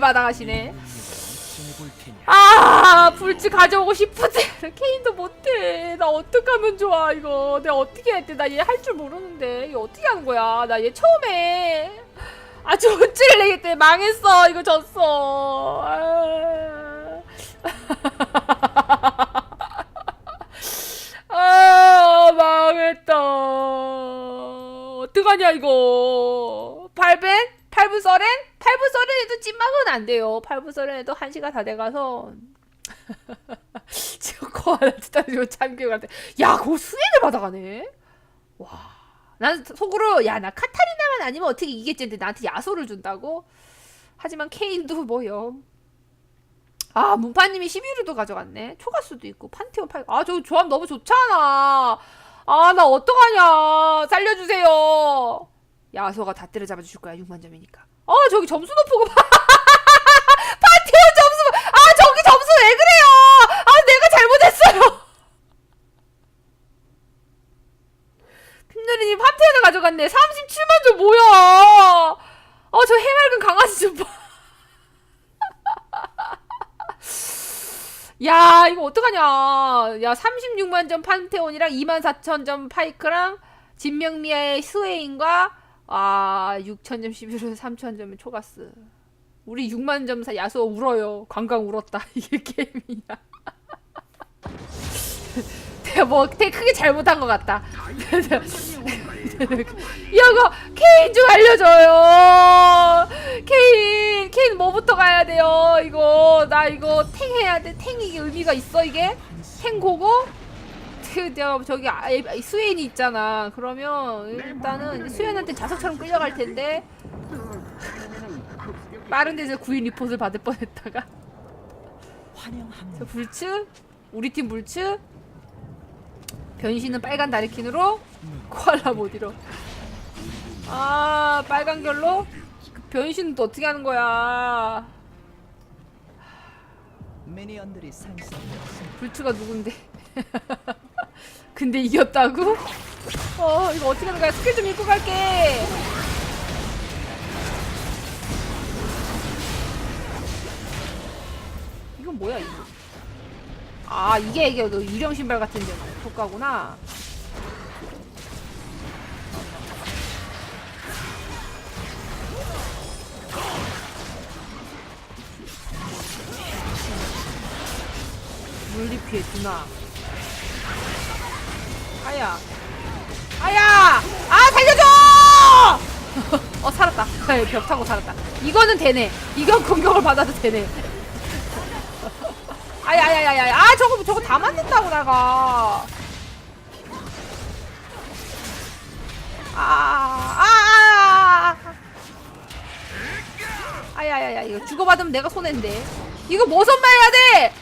받아가시네. 아 불치 가져오고 싶은데 케인도 못해. 나 어떡하면 좋아 이거. 내가 어떻게 해야 돼나 얘 할 줄 모르는데. 이거 어떻게 하는 거야? 나 얘 처음에 아주 어찌를 내기 때문에 망했어. 이거 졌어. 아, 아 망했다. 어떡하냐 이거. 팔벤? 팔부 서렌? 팔부 서렌에도 찐막은 안 돼요. 팔부 서렌에도 한 시가 다 돼가서 지금 코아나 진짜 지금 참교육 할 때, 야, 그거 수행을 받아가네. 와, 난 속으로 야, 나 카타리나만 아니면 어떻게 이기겠지 했는데 나한테 야소를 준다고. 하지만 케인도 뭐요. 아, 문파님이 11호도 가져갔네. 초가수도 있고 판테온 팔. 아, 저 조합 너무 좋잖아. 아, 나 어떡하냐. 살려주세요. 야소가 다 때려잡아 줄 거야 6만 점이니까. 어 저기 점수 높고 파티온 점수 아 저기 점수 왜 그래요? 아 내가 잘못했어요. 핀누리님 판테온을 가져갔네. 37만 점 뭐야? 어저 해맑은 강아지 좀 봐. 야 이거 어떡하냐 야 36만 점 판테온이랑 2만 4천 점 파이크랑 진명미아의 스웨인과 아 6천 점 11호 3천 점의 초가스. 우리 6만 점 사 야수 울어요. 관광 울었다. 이게 게임이야. 뭐 되게 크게 잘못한 것 같다. 이거 케인 좀 알려줘요. 케인 케인 뭐부터 가야 돼요? 이거 나 이거 탱 해야 돼. 탱이 이게 의미가 있어 이게? 탱 고고 그 저기 아- 아- 수엔이 있잖아. 그러면 일단은 수엔한테 자석처럼 끌려갈 텐데. 빠른 데서 구인 리포트를 받을 뻔했다가. 저 불츠? 우리 팀 불츠? 변신은 빨간 다리킨으로 코알라 모디로. 아 빨간 결로? 그 변신은 또 어떻게 하는 거야? 미니언들이 상승되었습니다. 불츠가 누군데 근데 이겼다고? 어 이거 어떻게 하는 거야? 스킬 좀 읽고 갈게. 이건 뭐야 이거? 아 이게 이게 그 유령 신발 같은 데 효과구나. 물리 피해 누나 아야. 아야! 아 살려줘! 어 살았다. 네, 벽 타고 살았다. 이거는 되네. 이건 공격을 받아도 되네. 아야야야야. 아 저거 저거 다 맞는다고 나가. 아, 아아아 아야야야. 이거 주고받으면 내가 손해인데. 이거 뭐 선마해야 돼?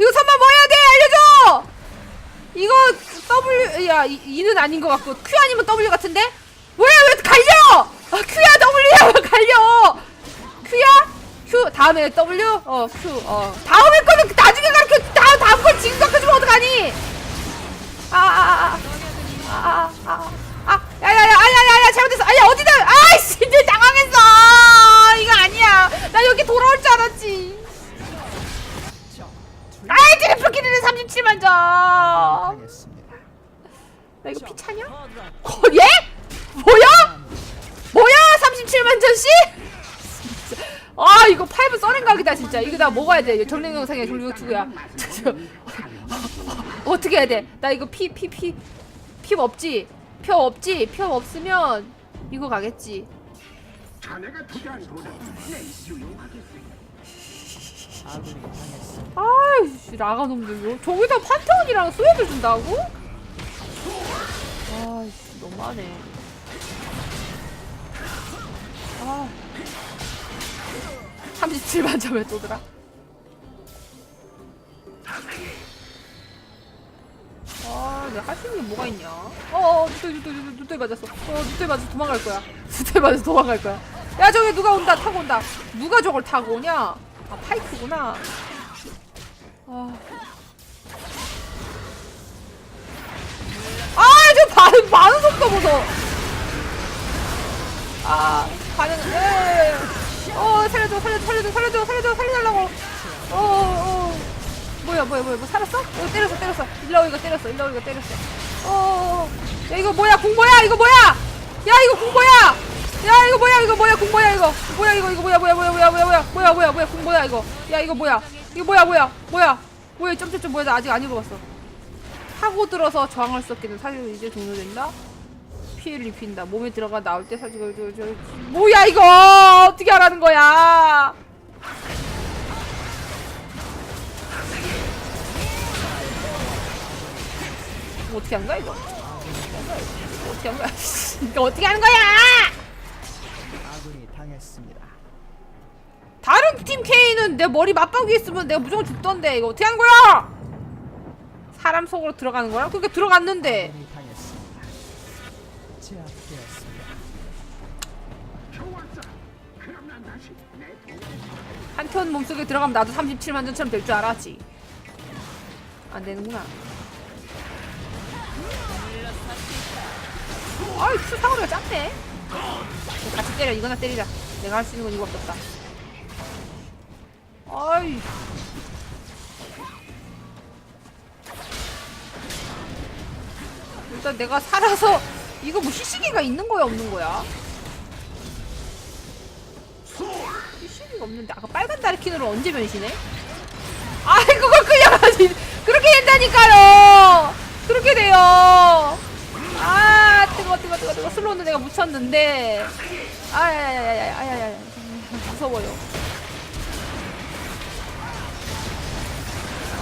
이거 선마 뭐 해야 돼? 알려줘! 이거 W 야 이, 이는 아닌 것 같고 Q 아니면 W 같은데? 왜 왜 갈려? 아, Q야 W야 왜 갈려? Q야? Q 다음에 W? 어 Q 어. 다음에 거는 나중에 가르쳐 다음 다음 걸 지금 가르쳐 주면 어떡하니? 아아아아아아아 야야야 아야야야 잘못했어. 아야 어디다 아이씨 진짜 이거 나 먹어야 돼 정령 영상이야 정령 유튜브야 어떻게 해야 돼? 나 이거 피 피 피 피 없지? 피 없지? 피 없으면 이거 가겠지 자네가 투자한. 아이씨 라가 놈들요 저기다 판테온이랑 스웨를 준다고? 아이씨 너무하네 아 37만 점에 또더라. 아 내가 할 수 있는 게 뭐가 있냐? 어어 누더기 누더기 누더기 맞았어. 어 누더기 맞아서 도망갈 거야. 누더기 맞아서 도망갈 거야. 야 저기 누가 온다 타고 온다. 누가 저걸 타고 오냐? 아 파이크구나. 아. 아, 저 반응, 반응 속도 보소. 아, 반응, 에, 어, 살려, 살려줘 살려줘 살려줘 살려줘 살려줘 살려달라고 어, 어 뭐야 뭐야 뭐야 뭐 살았어? 어 때렸어 때렸어 일라오 이거 때렸어 일라오 이거 때렸어 어 야 이거 뭐야 공 뭐야 이거 뭐야 야 이거 공 뭐야 야 이거 뭐야 이거 뭐야 공 뭐야 이거 뭐야 이거 이거 뭐야 뭐야 뭐야 뭐야 뭐야 뭐야 뭐야 뭐야 뭐야 공 뭐야 이거 야 이거 뭐야 이거 뭐야 뭐야 뭐야 뭐야 점점점 뭐야 나 아직 안 읽어봤어 하고 들어서 저항할 수 없기는 사실 이제 종료된다 피해를 입힌다. 몸에 들어가 나올 때 사실 저, 저, 저, 뭐야 이거! 어떻게 하라는 거야? 어떻게 한 거야 이거? 어떻게 한 거야? 이거 어떻게 하는 거야? 아군이 당했습니다. 다른 팀 K는 내 머리 맞박이 있으면 내가 무조건 죽던데. 이거 어떻게 하는 거야? 사람 속으로 들어가는 거야? 그러니까 들어갔는데. 아군이 당했습니다. 제압되었습니다. 한편 몸속에 들어가면 나도 37만 전처럼 될 줄 알았지. 안 되는구나. 아이, 큐 사거리가 작네. 같이 때려. 이거나 때리자. 내가 할 수 있는 건 이거밖에 없다. 아이. 일단 내가 살아서 이거 뭐 희시기가 있는 거야 없는 거야? 희시기가 없는데 아까 빨간 다리킨으로 언제 변신해? 아이 그걸 그냥 하지. 그렇게 된다니까요. 그렇게 돼요. 아 뜨거 뜨거 뜨거 뜨거. 슬로우는 내가 묻혔는데. 아야야야야야 아야야야. 무서워요.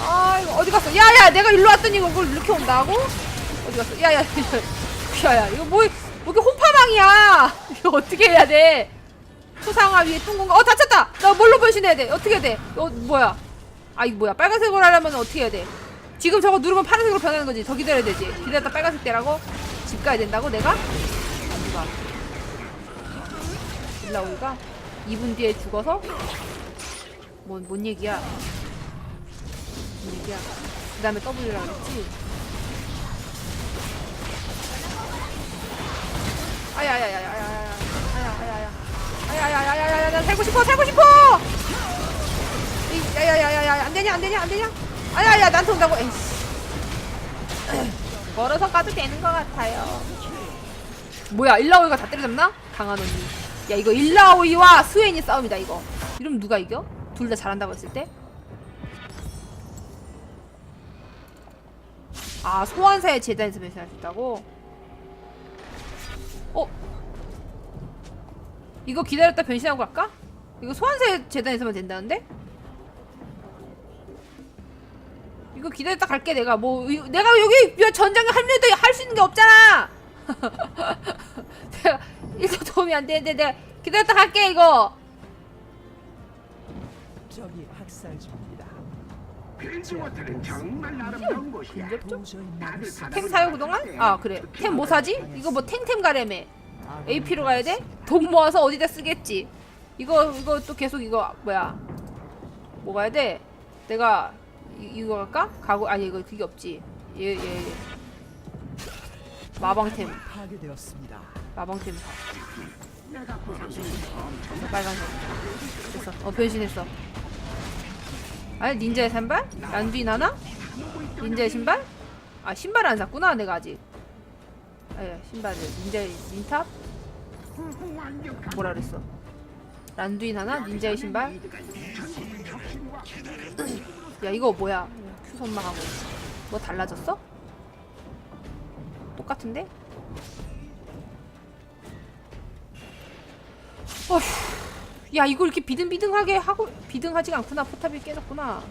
아 이거 어디 갔어? 야야 내가 일로 왔더니 이걸 이렇게 온다고? 어디 갔어? 야야 야 야 이거 뭐, 뭐 이렇게 혼파망이야? 이거 어떻게 해야 돼? 초상화 위에 뚱공가? 어 다쳤다! 나 뭘로 변신해야 돼? 어떻게 해야 돼어 뭐야? 아 이거 뭐야? 빨간색으로 하려면 어떻게 해야 돼? 지금 저거 누르면 파란색으로 변하는 거지. 더 기다려야 되지. 기다렸다 빨간색 되라고? 집 가야 된다고 내가? 누가 일라오이가. 2분 뒤에 죽어서? 뭔, 뭔 얘기야? 뭔 얘기야? 그 다음에 W라 그랬지 아야야야야야야야야야야야야야야야야야야 아야야야야야야 나 살고 싶어 살고 싶어 이, 야야야야야 안 되냐 안 되냐 안 되냐 아야야 나한테 온다고 에이씨 걸어서 가도 되는 것 같아요 뭐야 일라오이가 다 때려잡나? 강한 언니 야 이거 일라오이와 스웨인이 싸움이다 이거 이러면 누가 이겨? 둘다 잘한다고 했을 때? 아 소환사의 재단에서 배신할 수 있다고? 어? 이거 기다렸다 변신하고 갈까? 이거 소환사의 재단에서만 된다는데? 이거 기다렸다 갈게 내가 뭐 이- 내가 여기 전장에 합류도 할 수 있는 게 없잖아 내가 일도 도움이 안 되는데 내가 기다렸다 갈게 이거 적이 학살 중 입니다. 빌즈워터는 정말 아름다운 곳이야. 수템 사요 그동안? 아 그래 템 뭐 사지? 이거 뭐 탱템 가래매 AP로 가야 돼? 돈 모아서 어디다 쓰겠지 이거 이거 또 계속 이거 뭐야 뭐 가야 돼? 내가 이, 이거 갈까? 가고 아니 이거 그게 없지 얘얘 얘. 마방템 파괴되었습니다. 마방템 사 보상 빨간색 됐어 어 변신했어 아니 닌자의 신발? 란두인 하나? 닌자의 신발? 아 신발 안 샀구나 내가 아직 아야 신발을 닌자의 닌탑? 뭐라 그랬어 란두인 하나? 닌자의 신발? 야 이거 뭐야 큐 선망하고 뭐 달라졌어? 똑같은데? 어휴 야 이거 이렇게 비등비등하게 하고 비등하지가 않구나 포탑이 깨졌구나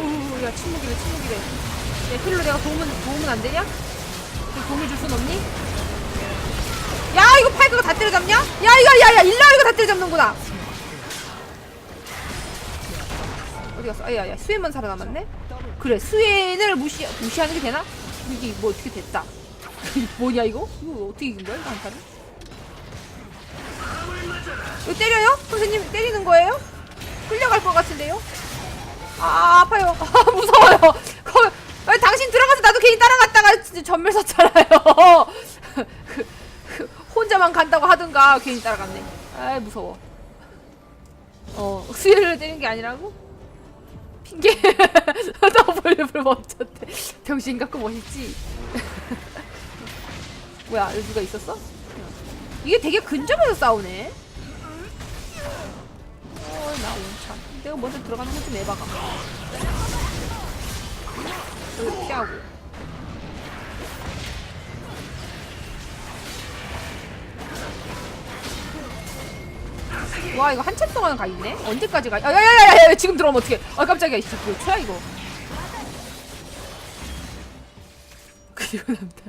오야 침묵이래 침묵이래 야 힐로 내가 도움은 도움은 안 되냐? 그 도움을 줄 순 없니? 야 이거 파이크가 다 때려잡냐? 야 이거 야야 일라 이거 다 때려잡는구나 어디 갔어? 아 야야 스웨인만 살아남았네? 그래 스웨인을 무시 무시하는 게 되나? 이게 뭐 어떻게 됐다 뭐냐 이거? 이거 어떻게 이긴 거야 한타를? 이거 때려요? 선생님 때리는 거예요? 끌려갈 것 같은데요? 아 아파요 아 무서워요 거, 아니, 당신 들어가서 나도 괜히 따라갔다가 진짜 전멸 썼잖아요 혼자만 간다고 하든가 괜히 따라갔네. 아이 무서워. 어 수혜를 때리는 게 아니라고? 핑계. 더블립을 멈췄대. 병신 같고 멋있지. 뭐야 여기 누가 있었어? 이게 되게 근접해서 싸우네. 어나 원참. 내가 먼저 들어가는 거좀 에바가. 여기 피하고. 와 이거 한참 동안 가 있네. 언제까지 가? 야야야야야 지금 들어오면 어떡해? 아 깜짝이야. 그 초야 이거. 그리고 남자.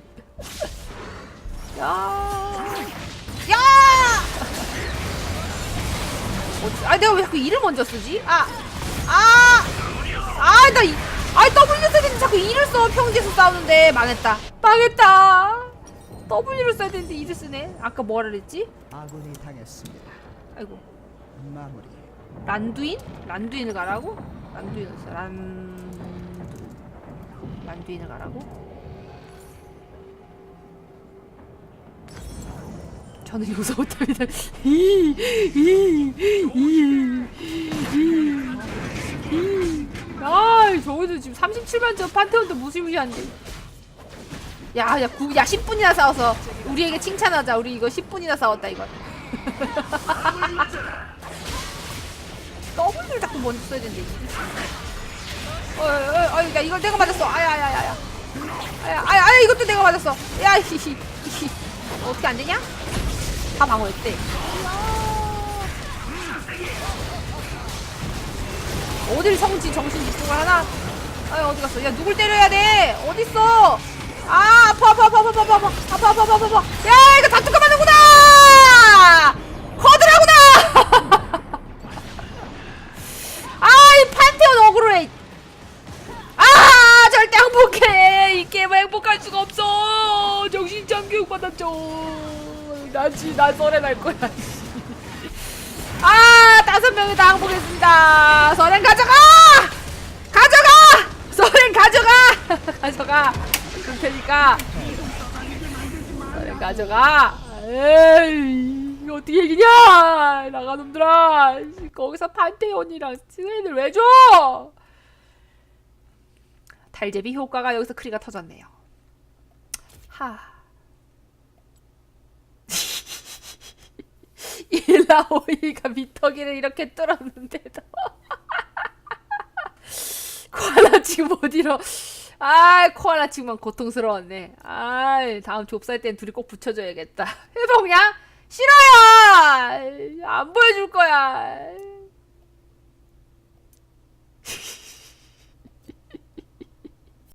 야. 야. 어디- 아 내가 왜 자꾸 이를 먼저 쓰지? 아. 아. 아, 나 이, 아, W 써야 되는데 자꾸 이를 써. 평지에서 싸우는데 망했다. 망했다. W를 써야 되는데 이를 쓰네. 아까 뭐라 그랬지? 아군이 당했습니다. 아이고. 마무리. 란두인? 란두인을 가라고? 란두인을 써. 란두. 란두인을 가라고? 저는 용서 못합니다. 이, 이, 이, 이, 이. 아, 저기도 지금 37만 점 판테온도 무시무시한데. 야, 야, 구, 야, 10분이나 싸워서 우리에게 칭찬하자. 우리 이거 10분이나 싸웠다 이거. W를 자꾸 먼저 써야 되는데. 어, 어, 어, 야, 이걸 내가 맞았어. 아야, 아야, 아야. 아야, 아야, 이것도 내가 맞았어. 야, 히히, 히히. 어떻게 안 되냐? 다 방어했대. 어딜 성지 정신 집중을 하나? 아 어디 갔어? 야 누굴 때려야 돼? 어디 있어? 아 아파 아파 아파 아파 아파 아파 아파 아파 아파 야 이거 다투가 맞는구나! 거드라구나! 아이 판테온 억울해. 아 절대 행복해 이 게임 행복할 수가 없어 정신장 교육 받았죠. 나지 나 설에 날 거야. 씨. 아 다섯 명이 다 항복했습니다. 설엔 가져가! 가져가! 설엔 가져가! 가져가! 줄 테니까. 설엔 가져가. 에이 어떻게 이기냐? 나가 놈들아. 거기서 판테온이랑 스웨인을 왜 줘? 달제비 효과가 여기서 크리가 터졌네요. 하. 나오이가 미터기를 이렇게 뚫었는데도. 코알라 지금 못 잃어. 아 코알라 지금만 고통스러웠네. 아 다음 좁쌀 땐 둘이 꼭 붙여줘야겠다. 해봉양 싫어요! 안 보여줄 거야.